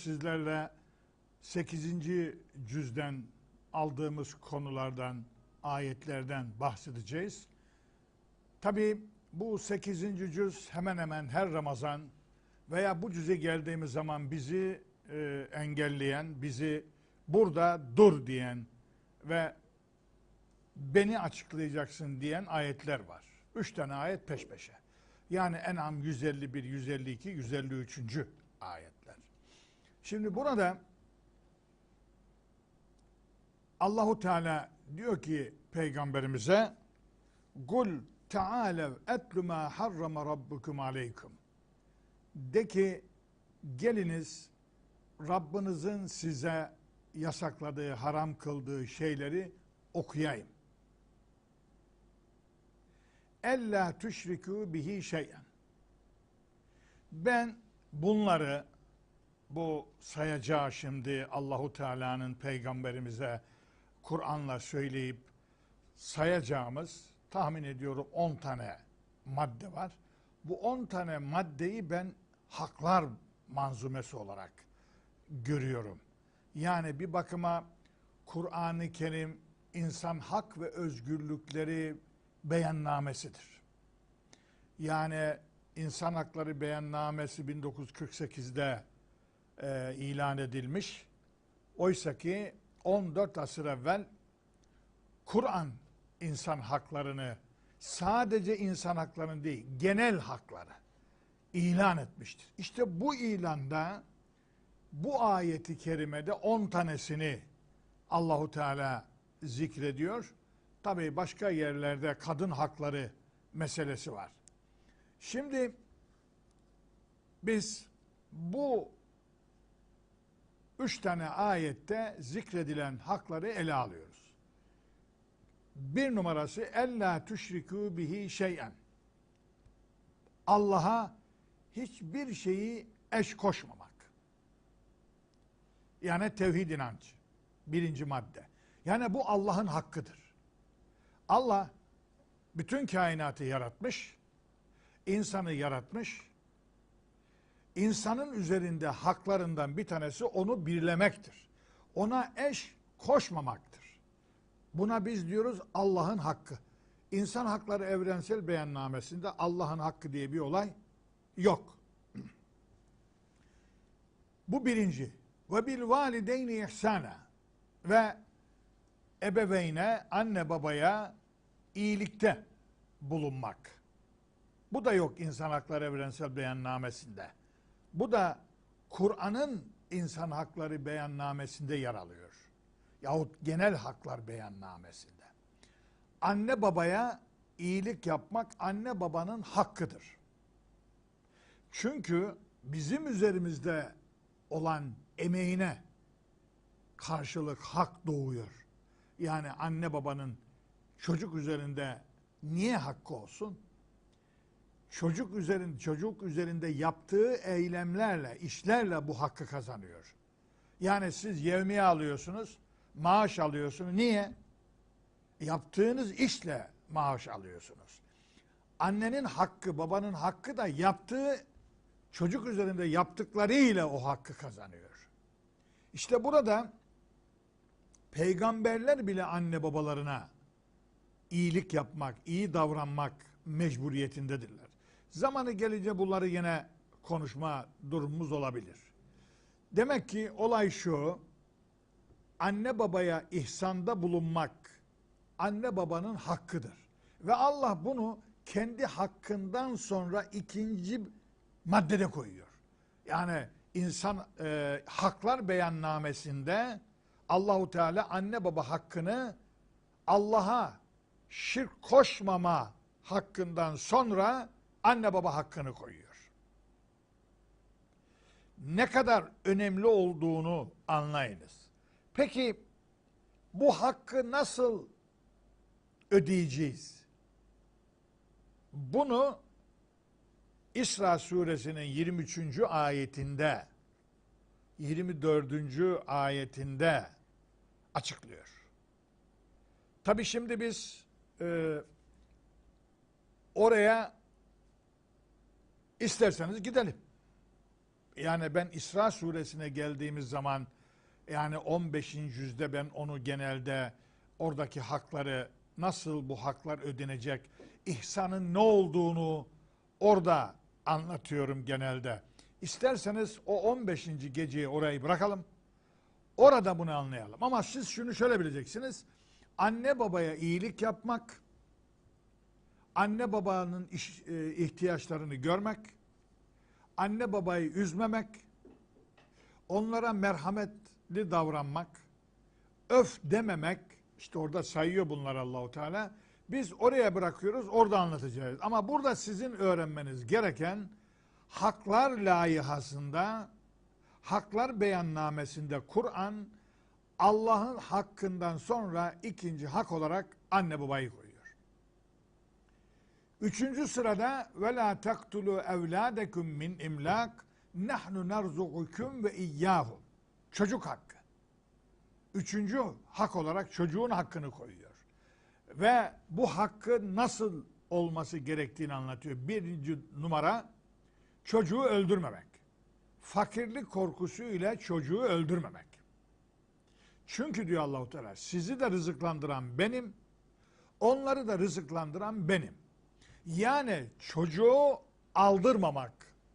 Sizlerle 8. cüzden aldığımız konulardan, ayetlerden bahsedeceğiz. Tabi bu 8. cüz hemen hemen her Ramazan veya bu cüze geldiğimiz zaman bizi e, engelleyen, bizi burada dur diyen ve beni açıklayacaksın diyen ayetler var. Üç tane ayet peş peşe. Yani En'am 151, 152, 153. ayetler. Şimdi burada Allahu Teala diyor ki peygamberimize Kul taalev etlu ma harrama rabbukum aleykum. De ki geliniz Rabbinizin size yasakladığı, haram kıldığı şeyleri okuyayım. Ella tüşrikû bihi şeyen. Ben bunları bu sayacağı şimdi Allahu Teala'nın peygamberimize Kur'an'la söyleyip sayacağımız tahmin ediyorum 10 tane madde var. Bu 10 tane maddeyi ben haklar manzumesi olarak görüyorum. Yani bir bakıma Kur'an-ı Kerim insan hak ve özgürlükleri beyannamesidir. Yani insan hakları beyannamesi 1948'de e, ilan edilmiş. Oysa ki 14 asır evvel Kur'an insan haklarını sadece insan haklarını değil genel hakları ilan etmiştir. İşte bu ilanda bu ayeti kerimede 10 tanesini Allahu Teala zikrediyor. Tabii başka yerlerde kadın hakları meselesi var. Şimdi biz bu üç tane ayette zikredilen hakları ele alıyoruz. Bir numarası ella tüşrikû bihi şeyen. Allah'a hiçbir şeyi eş koşmamak. Yani tevhid inancı. Birinci madde. Yani bu Allah'ın hakkıdır. Allah bütün kainatı yaratmış, insanı yaratmış. İnsanın üzerinde haklarından bir tanesi onu birlemektir. Ona eş koşmamaktır. Buna biz diyoruz Allah'ın hakkı. İnsan Hakları Evrensel Beyannamesi'nde Allah'ın hakkı diye bir olay yok. Bu birinci. Ve bil valideyni ihsana. Ve ebeveyne, anne babaya iyilikte bulunmak. Bu da yok İnsan Hakları Evrensel Beyannamesi'nde. Bu da Kur'an'ın insan hakları beyannamesinde yer alıyor. Yahut genel haklar beyannamesinde. Anne babaya iyilik yapmak anne babanın hakkıdır. Çünkü bizim üzerimizde olan emeğine karşılık hak doğuyor. Yani anne babanın çocuk üzerinde niye hakkı olsun? Çocuk üzerinde çocuk üzerinde yaptığı eylemlerle, işlerle bu hakkı kazanıyor. Yani siz yevmiye alıyorsunuz, maaş alıyorsunuz. Niye? Yaptığınız işle maaş alıyorsunuz. Annenin hakkı, babanın hakkı da yaptığı çocuk üzerinde yaptıklarıyla o hakkı kazanıyor. İşte burada peygamberler bile anne babalarına iyilik yapmak, iyi davranmak mecburiyetindedirler. Zamanı gelince bunları yine konuşma durumumuz olabilir. Demek ki olay şu, anne babaya ihsanda bulunmak anne babanın hakkıdır. Ve Allah bunu kendi hakkından sonra ikinci maddede koyuyor. Yani insan e, haklar beyannamesinde Allahu Teala anne baba hakkını Allah'a şirk koşmama hakkından sonra anne baba hakkını koyuyor. Ne kadar önemli olduğunu anlayınız. Peki bu hakkı nasıl ödeyeceğiz? Bunu İsra suresinin 23. ayetinde 24. ayetinde açıklıyor. Tabi şimdi biz e, oraya isterseniz gidelim. Yani ben İsra suresine geldiğimiz zaman yani 15. yüzde ben onu genelde oradaki hakları nasıl bu haklar ödenecek, ihsanın ne olduğunu orada anlatıyorum genelde. İsterseniz o 15. geceyi orayı bırakalım. Orada bunu anlayalım. Ama siz şunu şöyle bileceksiniz. Anne babaya iyilik yapmak, anne babanın iş- e, ihtiyaçlarını görmek, anne babayı üzmemek, onlara merhametli davranmak, öf dememek, işte orada sayıyor bunlar Allahu Teala. Biz oraya bırakıyoruz, orada anlatacağız. Ama burada sizin öğrenmeniz gereken haklar layihasında, haklar beyannamesinde Kur'an Allah'ın hakkından sonra ikinci hak olarak anne babayı koyuyor. Üçüncü sırada ve la taktulu evladekum min imlak nahnu narzukukum ve iyyahum. Çocuk hakkı. Üçüncü hak olarak çocuğun hakkını koyuyor. Ve bu hakkı nasıl olması gerektiğini anlatıyor. Birinci numara çocuğu öldürmemek. Fakirlik korkusuyla çocuğu öldürmemek. Çünkü diyor Allahu Teala sizi de rızıklandıran benim, onları da rızıklandıran benim. Yani çocuğu aldırmamak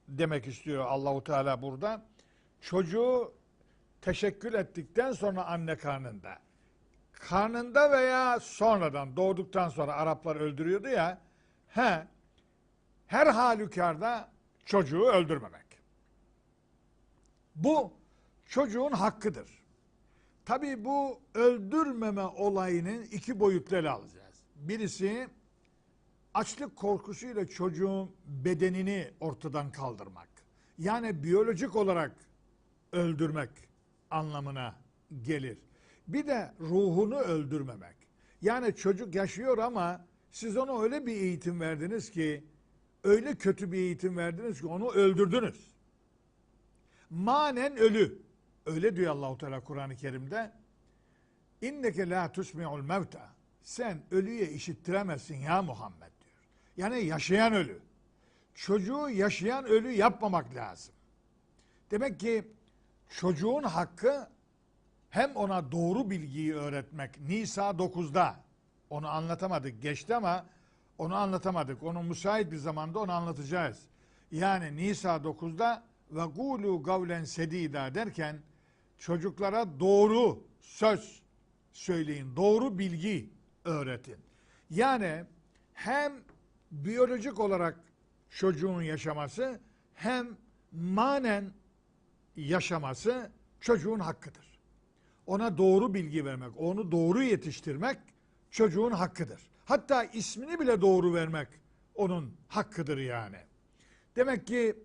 demek istiyor Allahu Teala burada. Çocuğu teşekkül ettikten sonra anne karnında. Karnında veya sonradan doğduktan sonra Araplar öldürüyordu ya. He, her halükarda çocuğu öldürmemek. Bu çocuğun hakkıdır. Tabii bu öldürmeme olayının iki boyutlu ele alacağız. Birisi açlık korkusuyla çocuğun bedenini ortadan kaldırmak. Yani biyolojik olarak öldürmek anlamına gelir. Bir de ruhunu öldürmemek. Yani çocuk yaşıyor ama siz ona öyle bir eğitim verdiniz ki öyle kötü bir eğitim verdiniz ki onu öldürdünüz. Manen ölü. Öyle diyor Allahu Teala Kur'an-ı Kerim'de. İnneke la tusmi'ul mevta. Sen ölüye işittiremezsin ya Muhammed. Yani yaşayan ölü. Çocuğu yaşayan ölü yapmamak lazım. Demek ki çocuğun hakkı hem ona doğru bilgiyi öğretmek. Nisa 9'da onu anlatamadık geçti ama onu anlatamadık. Onu müsait bir zamanda onu anlatacağız. Yani Nisa 9'da ve gulu gavlen sedida derken çocuklara doğru söz söyleyin. Doğru bilgi öğretin. Yani hem biyolojik olarak çocuğun yaşaması hem manen yaşaması çocuğun hakkıdır. Ona doğru bilgi vermek, onu doğru yetiştirmek çocuğun hakkıdır. Hatta ismini bile doğru vermek onun hakkıdır yani. Demek ki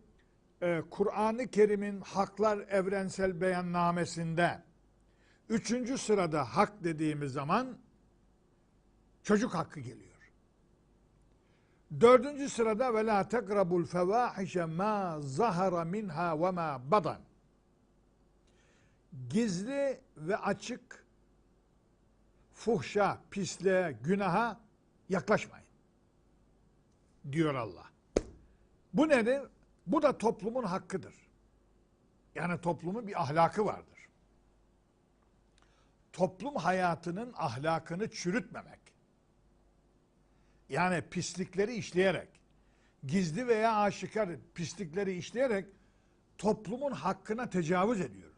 e, Kur'an-ı Kerim'in haklar evrensel beyannamesinde üçüncü sırada hak dediğimiz zaman çocuk hakkı geliyor. Dördüncü sırada ve la tekrabul fevahişe ma zahara minha ve ma badan. Gizli ve açık fuhşa, pisliğe, günaha yaklaşmayın. Diyor Allah. Bu nedir? Bu da toplumun hakkıdır. Yani toplumun bir ahlakı vardır. Toplum hayatının ahlakını çürütmemek. Yani pislikleri işleyerek, gizli veya aşikar pislikleri işleyerek toplumun hakkına tecavüz ediyoruz.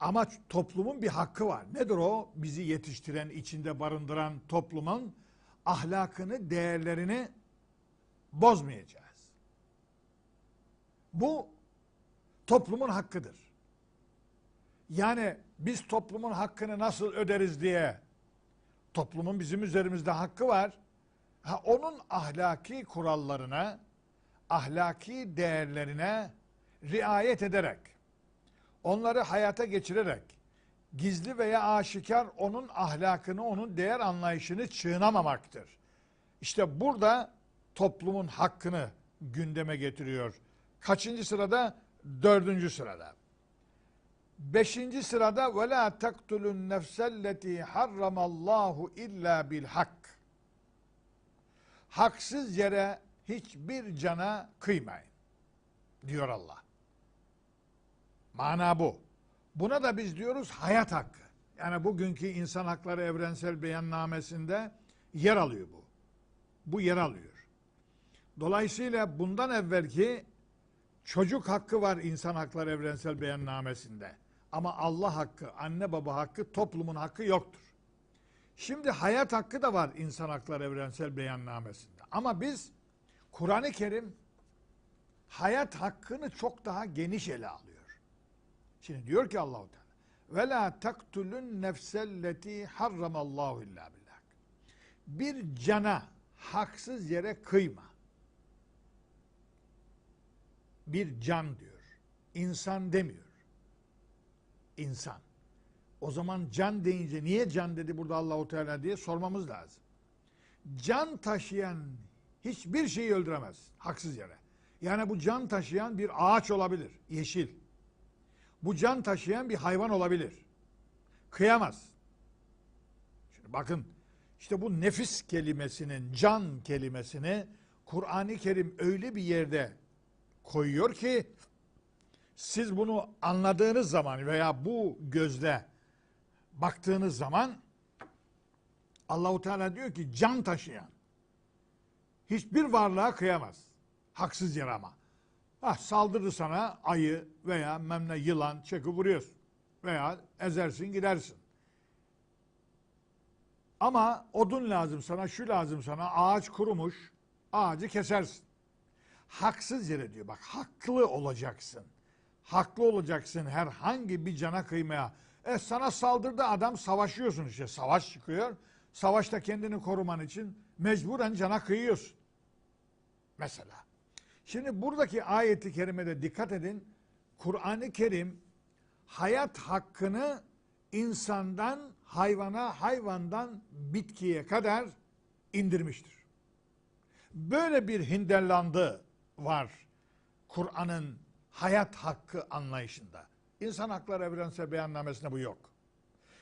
Ama toplumun bir hakkı var. Nedir o? Bizi yetiştiren, içinde barındıran toplumun ahlakını, değerlerini bozmayacağız. Bu toplumun hakkıdır. Yani biz toplumun hakkını nasıl öderiz diye toplumun bizim üzerimizde hakkı var. Ha, onun ahlaki kurallarına, ahlaki değerlerine riayet ederek, onları hayata geçirerek, gizli veya aşikar onun ahlakını, onun değer anlayışını çiğnamamaktır. İşte burada toplumun hakkını gündeme getiriyor. Kaçıncı sırada? Dördüncü sırada. Beşinci sırada ve la taktulun nefselleti harramallahu illa bil hak. Haksız yere hiçbir cana kıymayın. diyor Allah. Mana bu. Buna da biz diyoruz hayat hakkı. Yani bugünkü insan hakları evrensel beyannamesinde yer alıyor bu. Bu yer alıyor. Dolayısıyla bundan evvelki çocuk hakkı var insan hakları evrensel beyannamesinde. Ama Allah hakkı, anne baba hakkı, toplumun hakkı yoktur. Şimdi hayat hakkı da var insan hakları evrensel beyannamesinde. Ama biz Kur'an-ı Kerim hayat hakkını çok daha geniş ele alıyor. Şimdi diyor ki Allahu Teala ve la taktulun nefselleti harramallahu illa billah. Bir cana haksız yere kıyma. Bir can diyor. İnsan demiyor. İnsan. O zaman can deyince niye can dedi burada Allahu Teala diye sormamız lazım. Can taşıyan hiçbir şeyi öldüremez haksız yere. Yani bu can taşıyan bir ağaç olabilir, yeşil. Bu can taşıyan bir hayvan olabilir. Kıyamaz. Şimdi bakın işte bu nefis kelimesinin, can kelimesini Kur'an-ı Kerim öyle bir yerde koyuyor ki siz bunu anladığınız zaman veya bu gözle baktığınız zaman Allahu Teala diyor ki can taşıyan hiçbir varlığa kıyamaz. Haksız yere ama. Ha, saldırır sana ayı veya memne yılan çekip vuruyorsun. Veya ezersin gidersin. Ama odun lazım sana, şu lazım sana, ağaç kurumuş, ağacı kesersin. Haksız yere diyor bak, haklı olacaksın. Haklı olacaksın herhangi bir cana kıymaya. E sana saldırdı adam savaşıyorsun işte, savaş çıkıyor. Savaşta kendini koruman için mecburen cana kıyıyorsun. Mesela. Şimdi buradaki ayeti kerimede dikkat edin. Kur'an-ı Kerim hayat hakkını insandan hayvana, hayvandan bitkiye kadar indirmiştir. Böyle bir hinderlandı var Kur'an'ın hayat hakkı anlayışında. İnsan Hakları Evrensel Beyannamesi'nde bu yok.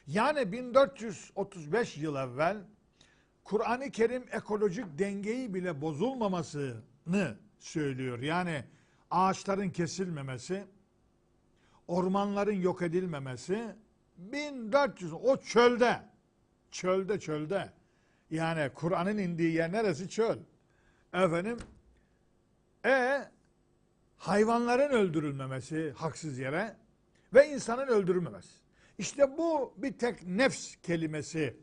Yani 1435 yıl evvel Kur'an-ı Kerim ekolojik dengeyi bile bozulmamasını söylüyor. Yani ağaçların kesilmemesi, ormanların yok edilmemesi 1400 o çölde. Çölde çölde. Yani Kur'an'ın indiği yer neresi çöl? Efendim e hayvanların öldürülmemesi haksız yere ve insanın öldürülmemesi. İşte bu bir tek nefs kelimesi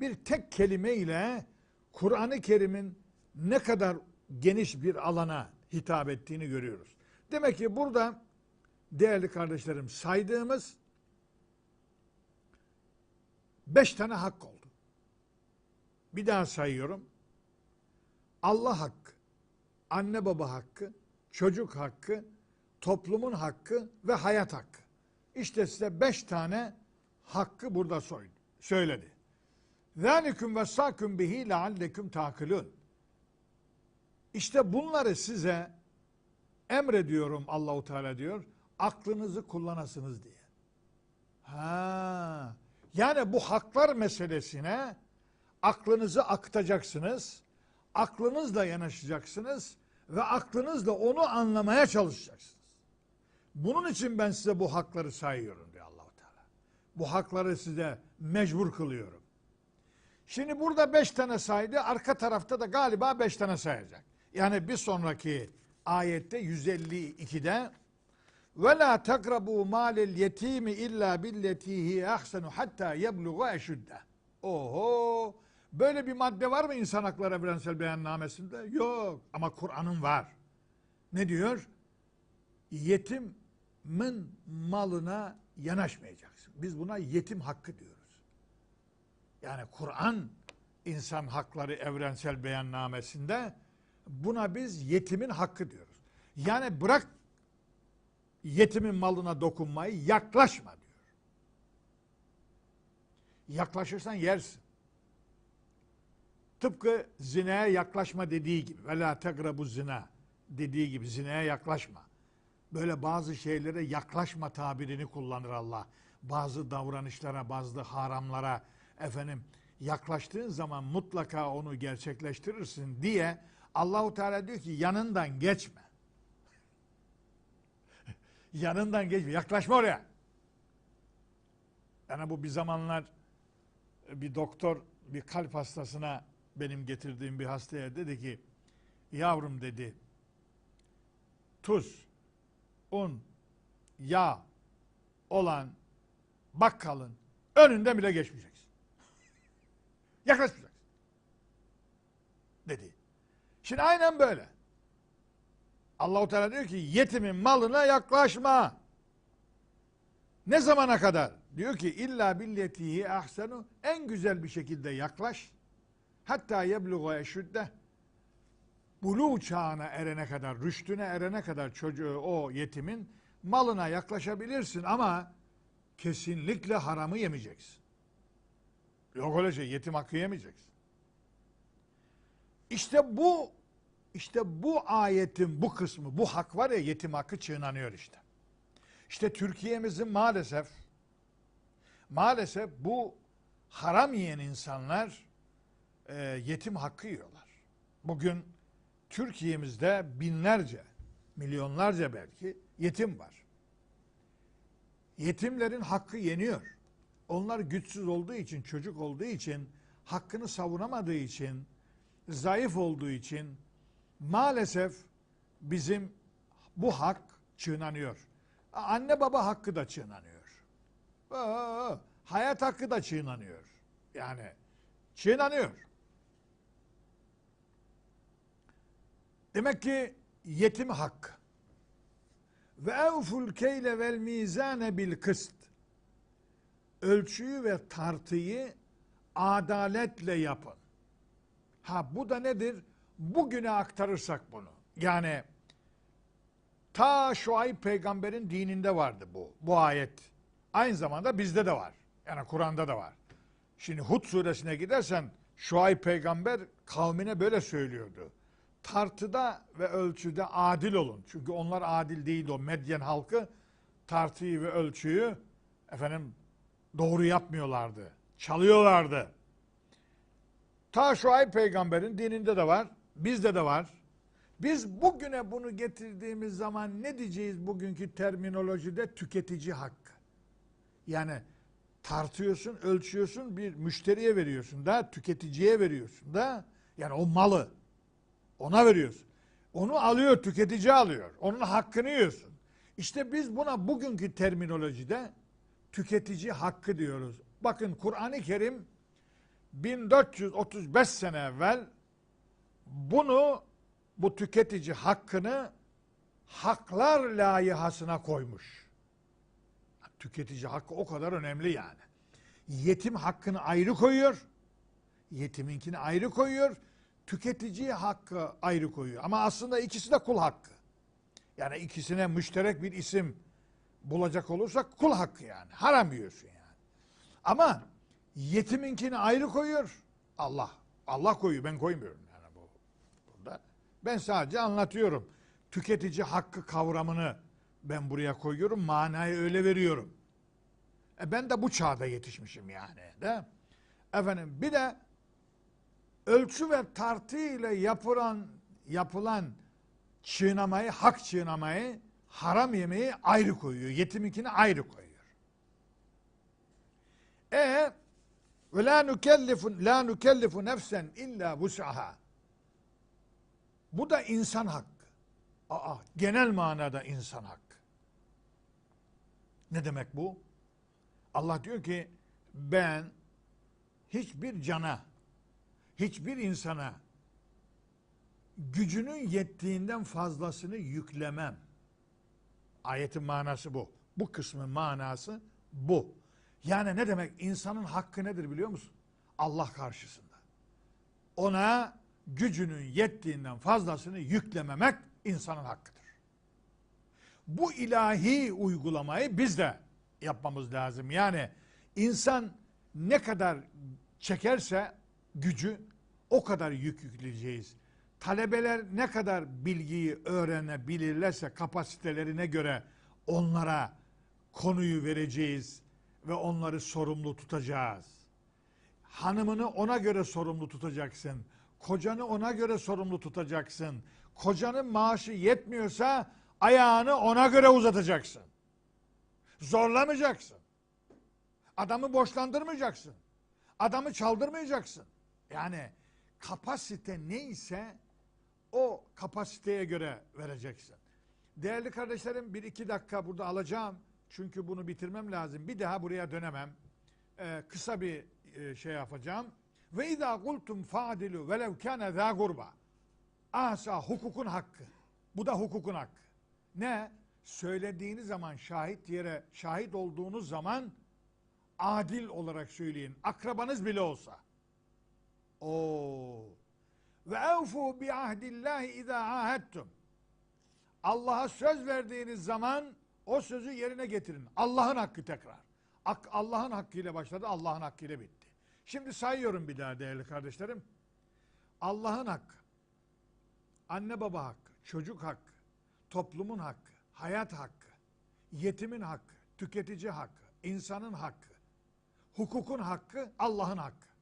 bir tek kelime ile Kur'an-ı Kerim'in ne kadar geniş bir alana hitap ettiğini görüyoruz. Demek ki burada değerli kardeşlerim saydığımız beş tane hak oldu. Bir daha sayıyorum. Allah hakkı, anne baba hakkı, çocuk hakkı, toplumun hakkı ve hayat hakkı. İşte size beş tane hakkı burada söyledi. ذَٰلِكُمْ وَسَّاكُمْ bihi لَعَلَّكُمْ تَعْقِلُونَ İşte bunları size emrediyorum Allahu Teala diyor. Aklınızı kullanasınız diye. Ha. Yani bu haklar meselesine aklınızı akıtacaksınız. Aklınızla yanaşacaksınız ve aklınızla onu anlamaya çalışacaksınız. Bunun için ben size bu hakları sayıyorum diyor Allahu Teala. Bu hakları size mecbur kılıyorum. Şimdi burada beş tane saydı. Arka tarafta da galiba beş tane sayacak. Yani bir sonraki ayette 152'de ve la takrabu malel yetimi illa billeti hi ahsenu hatta yebluğa eşudde. Oho! Böyle bir madde var mı insan hakları evrensel beyannamesinde? Yok. Ama Kur'an'ın var. Ne diyor? Yetimin malına yanaşmayacaksın. Biz buna yetim hakkı diyoruz. Yani Kur'an insan hakları evrensel beyannamesinde buna biz yetimin hakkı diyoruz. Yani bırak yetimin malına dokunmayı yaklaşma diyor. Yaklaşırsan yersin. Tıpkı zinaya yaklaşma dediği gibi. Ve la tegrabu zina dediği gibi zinaya yaklaşma. Böyle bazı şeylere yaklaşma tabirini kullanır Allah. Bazı davranışlara, bazı haramlara efendim yaklaştığın zaman mutlaka onu gerçekleştirirsin diye Allahu Teala diyor ki yanından geçme. Yanından geçme. Yaklaşma oraya. Yani bu bir zamanlar bir doktor bir kalp hastasına benim getirdiğim bir hastaya dedi ki yavrum dedi tuz, un, yağ olan bakkalın önünden bile geçmeyeceksin. Yaklaşmayacaksın. Dedi. Şimdi aynen böyle. Allahu Teala diyor ki yetimin malına yaklaşma. Ne zamana kadar? Diyor ki illa billetihi ahsenu en güzel bir şekilde yaklaş. Hatta yebluğa eşüdde buluğ çağına erene kadar, rüştüne erene kadar çocuğu o yetimin malına yaklaşabilirsin ama kesinlikle haramı yemeyeceksin. Yok öyle şey yetim hakkı yemeyeceksin. İşte bu işte bu ayetin bu kısmı, bu hak var ya yetim hakkı çiğnanıyor işte. İşte Türkiye'mizin maalesef maalesef bu haram yiyen insanlar e, yetim hakkı yiyorlar. Bugün Türkiye'mizde binlerce, milyonlarca belki yetim var. Yetimlerin hakkı yeniyor. Onlar güçsüz olduğu için, çocuk olduğu için, hakkını savunamadığı için, zayıf olduğu için maalesef bizim bu hak çiğnanıyor. Anne baba hakkı da çiğnanıyor. Aa, hayat hakkı da çiğnanıyor. Yani çiğnanıyor. Demek ki yetim hakkı. Ve evful keyle vel mizane bil kıst. Ölçüyü ve tartıyı adaletle yapın. Ha bu da nedir? Bugüne aktarırsak bunu. Yani ta Şuayb peygamberin dininde vardı bu. Bu ayet. Aynı zamanda bizde de var. Yani Kur'an'da da var. Şimdi Hud suresine gidersen Şuayb peygamber kavmine böyle söylüyordu. Tartıda ve ölçüde adil olun. Çünkü onlar adil değildi o Medyen halkı tartıyı ve ölçüyü efendim doğru yapmıyorlardı. Çalıyorlardı. Ta Şuayb peygamberin dininde de var. Bizde de var. Biz bugüne bunu getirdiğimiz zaman ne diyeceğiz bugünkü terminolojide tüketici hakkı. Yani tartıyorsun, ölçüyorsun, bir müşteriye veriyorsun da, tüketiciye veriyorsun da, yani o malı ona veriyorsun. Onu alıyor, tüketici alıyor. Onun hakkını yiyorsun. İşte biz buna bugünkü terminolojide tüketici hakkı diyoruz. Bakın Kur'an-ı Kerim 1435 sene evvel bunu bu tüketici hakkını haklar layihasına koymuş. Tüketici hakkı o kadar önemli yani. Yetim hakkını ayrı koyuyor. Yetiminkini ayrı koyuyor. Tüketici hakkı ayrı koyuyor. Ama aslında ikisi de kul hakkı. Yani ikisine müşterek bir isim bulacak olursak kul hakkı yani. Haram yiyorsun yani. Ama yetiminkini ayrı koyuyor. Allah. Allah koyuyor. Ben koymuyorum yani bu burada. Ben sadece anlatıyorum. Tüketici hakkı kavramını ben buraya koyuyorum. Manayı öyle veriyorum. E ben de bu çağda yetişmişim yani. De. Efendim bir de ölçü ve tartı ile yapılan yapılan çiğnemeyi, hak çiğnemeyi, haram yemeği ayrı koyuyor. Yetiminkini ayrı koyuyor. E ve la nukellifu la nukellifu nefsen illa vus'aha. Bu da insan hakkı. Aa, genel manada insan hakkı. Ne demek bu? Allah diyor ki ben hiçbir cana, hiçbir insana gücünün yettiğinden fazlasını yüklemem. Ayetin manası bu. Bu kısmın manası bu. Yani ne demek? İnsanın hakkı nedir biliyor musun? Allah karşısında. Ona gücünün yettiğinden fazlasını yüklememek insanın hakkıdır. Bu ilahi uygulamayı biz de yapmamız lazım. Yani insan ne kadar çekerse gücü o kadar yük yükleyeceğiz. Talebeler ne kadar bilgiyi öğrenebilirlerse kapasitelerine göre onlara konuyu vereceğiz ve onları sorumlu tutacağız. Hanımını ona göre sorumlu tutacaksın. Kocanı ona göre sorumlu tutacaksın. Kocanın maaşı yetmiyorsa ayağını ona göre uzatacaksın. Zorlamayacaksın. Adamı borçlandırmayacaksın. Adamı çaldırmayacaksın. Yani kapasite neyse o kapasiteye göre vereceksin. Değerli kardeşlerim bir iki dakika burada alacağım. Çünkü bunu bitirmem lazım. Bir daha buraya dönemem. Ee, kısa bir e, şey yapacağım. Ve izâ kultum fa'dilu velev kâne zâ gurba. Asa hukukun hakkı. Bu da hukukun hakkı. Ne? Söylediğiniz zaman şahit yere şahit olduğunuz zaman adil olarak söyleyin. Akrabanız bile olsa. Oo. Ve evfu bi ahdillahi izâ ahadtum. Allah'a söz verdiğiniz zaman o sözü yerine getirin. Allah'ın hakkı tekrar. Allah'ın hakkıyla başladı, Allah'ın hakkıyla bitti. Şimdi sayıyorum bir daha değerli kardeşlerim. Allah'ın hakkı, anne baba hakkı, çocuk hakkı, toplumun hakkı, hayat hakkı, yetimin hakkı, tüketici hakkı, insanın hakkı, hukukun hakkı, Allah'ın hakkı.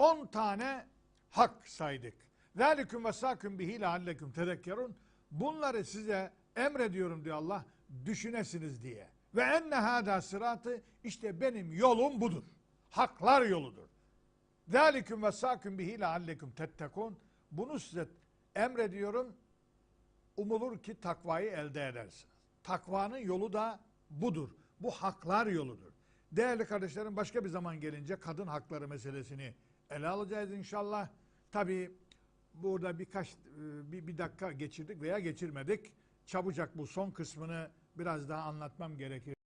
10 tane hak saydık. Zalikum vesaküm bihi leallekum tezekkerun. Bunları size emrediyorum diyor Allah düşünesiniz diye. Ve enne hâdâ sıratı işte benim yolum budur. Haklar yoludur. Zalikum vesaküm bihi leallekum tettekun. Bunu size emrediyorum. Umulur ki takvayı elde edersiniz. Takvanın yolu da budur. Bu haklar yoludur. Değerli kardeşlerim başka bir zaman gelince kadın hakları meselesini ele alacağız inşallah. Tabi burada birkaç e, bir, bir dakika geçirdik veya geçirmedik. Çabucak bu son kısmını biraz daha anlatmam gerekir.